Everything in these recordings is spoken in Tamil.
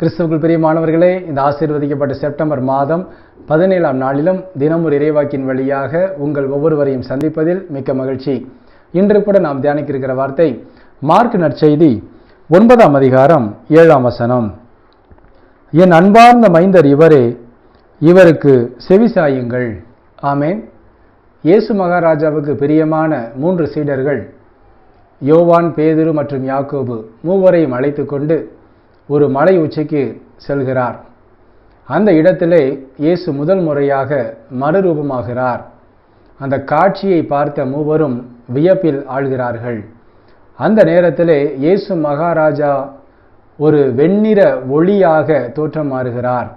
கிறிஸ்துவுக்கு பெரிய மாணவர்களே இந்த ஆசீர்வதிக்கப்பட்ட செப்டம்பர் மாதம் பதினேழாம் நாளிலும் தினம் ஒரு இறைவாக்கின் வழியாக உங்கள் ஒவ்வொருவரையும் சந்திப்பதில் மிக்க மகிழ்ச்சி. இன்று கூட நாம் தியானிக்க இருக்கிற வார்த்தை மார்க் நற்செய்தி ஒன்பதாம் அதிகாரம் ஏழாம் வசனம். என் அன்பார்ந்த மைந்தர் இவரே இவருக்கு செவிசாயுங்கள் ஆமேன். இயேசு மகாராஜாவுக்கு பிரியமான மூன்று சீடர்கள் யோவான் பேதுரு மற்றும் யாக்கோபு மூவரையும் அழைத்து கொண்டு ஒரு மலை உச்சிக்கு செல்கிறார். அந்த இடத்திலே இயேசு முதல் முறையாக மறுரூபமாகிறார். அந்த காட்சியை பார்த்த மூவரும் வியப்பில் ஆழ்கிறார்கள். அந்த நேரத்திலே இயேசு மகாராஜா ஒரு வெண்ணிற ஒளியாக தோற்றம் மாறுகிறார்.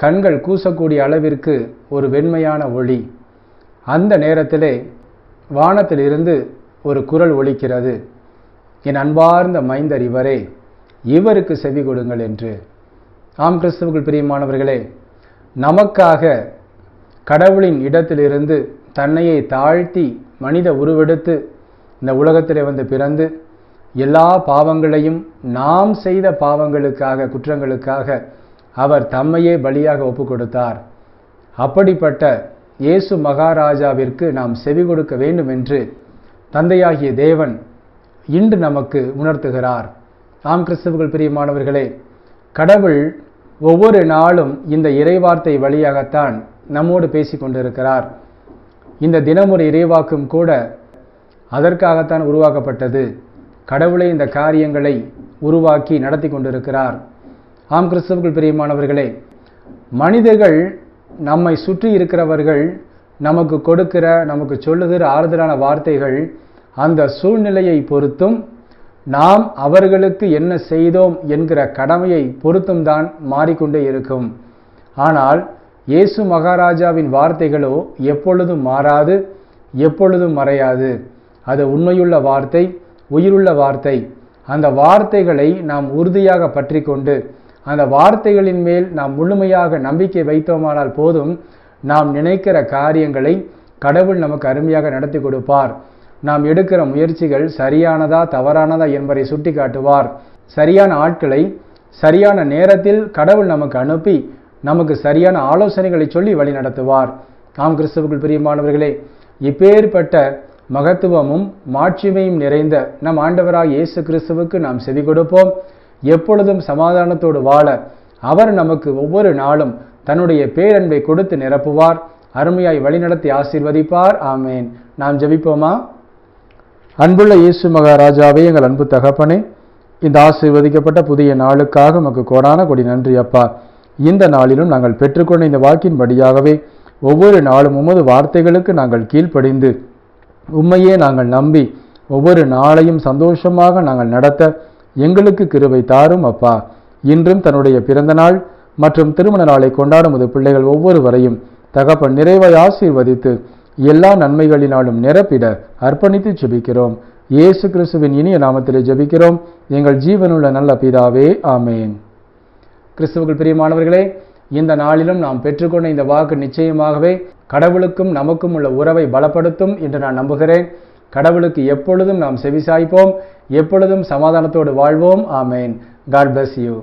கண்கள் கூசக்கூடிய அளவிற்கு ஒரு வெண்மையான ஒளி. அந்த நேரத்திலே வானத்திலிருந்து ஒரு குரல் ஒலிக்கிறது. என் அன்பார்ந்த மைந்தர் இவரே இவருக்கு செவி கொடுங்கள் என்று. ஆம் கிறிஸ்துவுக்குள் பிரியமானவர்களே நமக்காக கடவுளின் இடத்திலிருந்து தன்னையை தாழ்த்தி மனித உருவெடுத்து இந்த உலகத்திலே வந்து பிறந்து எல்லா பாவங்களையும் நாம் செய்த பாவங்களுக்காக குற்றங்களுக்காக அவர் தம்மையே பலியாக ஒப்பு கொடுத்தார் அப்படிப்பட்ட இயேசு மகாராஜாவிற்கு நாம் செவி கொடுக்க வேண்டும் என்று தந்தையாகிய தேவன் இன்று நமக்கு உணர்த்துகிறார். ஆம் கிறிஸ்தவர்கள் பிரியமானவர்களே கடவுள் ஒவ்வொரு நாளும் இந்த இறைவார்த்தை வழியாகத்தான் நம்மோடு பேசி கொண்டிருக்கிறார். இந்த தினமொரு இறைவாக்கும் கூட அதற்காகத்தான் உருவாக்கப்பட்டது. கடவுளை இந்த காரியங்களை உருவாக்கி நடத்தி கொண்டிருக்கிறார். ஆம் கிறிஸ்தவர்கள் பிரியமானவர்களே மனிதர்கள் நம்மை சுற்றி இருக்கிறவர்கள் நமக்கு கொடுக்கிற நமக்கு சொல்லுகிற ஆறுதலான வார்த்தைகள் அந்த சூழ்நிலையை பொறுத்தும் நாம் அவர்களுக்கு என்ன செய்தோம் என்கிற கடமையை பொறுத்தும் தான் மாறிக்கொண்டே இருக்கும். ஆனால் இயேசு மகாராஜாவின் வார்த்தைகளோ எப்பொழுதும் மாறாது எப்பொழுதும் மறையாது. அது உண்மையுள்ள வார்த்தை உயிருள்ள வார்த்தை. அந்த வார்த்தைகளை நாம் உறுதியாக பற்றி கொண்டு அந்த வார்த்தைகளின் மேல் நாம் முழுமையாக நம்பிக்கை வைத்தோமானால் போதும் நாம் நினைக்கிற காரியங்களை கடவுள் நமக்கு அருமையாக நடத்தி கொடுப்பார். நாம் எடுக்கிற முயற்சிகள் சரியானதா தவறானதா என்பதை சுட்டி காட்டுவார் சரியான ஆட்களை சரியான நேரத்தில் கடவுள் நமக்கு அனுப்பி நமக்கு சரியான ஆலோசனைகளை சொல்லி வழி நடத்துவார். ஆம் கிறிஸ்துவுக்குள் பிரியமானவர்களே இப்பேற்பட்ட மகத்துவமும் மாட்சிமையும் நிறைந்த நம் ஆண்டவராக இயேசு கிறிஸ்துவுக்கு நாம் செவி கொடுப்போம். எப்பொழுதும் சமாதானத்தோடு வாழ அவர் நமக்கு ஒவ்வொரு நாளும் தன்னுடைய பேரன்பை கொடுத்து நிரப்புவார். அருமையாய் வழிநடத்தி ஆசீர்வதிப்பார். ஆமேன். நாம் ஜெபிப்போமா? அன்புள்ள இயேசு மகாராஜாவே எங்கள் அன்பு தகப்பனே இந்த ஆசீர்வதிக்கப்பட்ட புதிய நாளுக்காக நமக்கு கோடான கொடி நன்றி அப்பா. இந்த நாளிலும் நாங்கள் பெற்றுக்கொண்ட இந்த வாக்கின்படியாகவே ஒவ்வொரு நாளும் உமது வார்த்தைகளுக்கு நாங்கள் கீழ்ப்படிந்து உண்மையே நாங்கள் நம்பி ஒவ்வொரு நாளையும் சந்தோஷமாக நாங்கள் நடத்த எங்களுக்கு கிருவை தாரும் அப்பா. இன்றும் தன்னுடைய பிறந்த நாள் மற்றும் திருமண நாளை கொண்டாடும் அது பிள்ளைகள் ஒவ்வொருவரையும் தகப்பன் நிறைவை ஆசீர்வதித்து எல்லா நன்மைகளினாலும் நிரப்பிட அர்ப்பணித்து ஜெபிக்கிறோம். இயேசு கிறிஸ்துவின் இனிய நாமத்திலே ஜெபிக்கிறோம். எங்கள் ஜீவனுள்ள நல்ல பிதாவே ஆமேன். கிறிஸ்துவுக்குள் பிரியமானவர்களே இந்த நாளிலும் நாம் பெற்றுக்கொண்ட இந்த வாக்கு நிச்சயமாகவே கடவுளுக்கும் நமக்கும் உள்ள உறவை பலப்படுத்தும் என்று நான் நம்புகிறேன். கடவுளுக்கு எப்பொழுதும் நாம் செவிசாய்ப்போம். எப்பொழுதும் சமாதானத்தோடு வாழ்வோம். ஆமேன். God bless you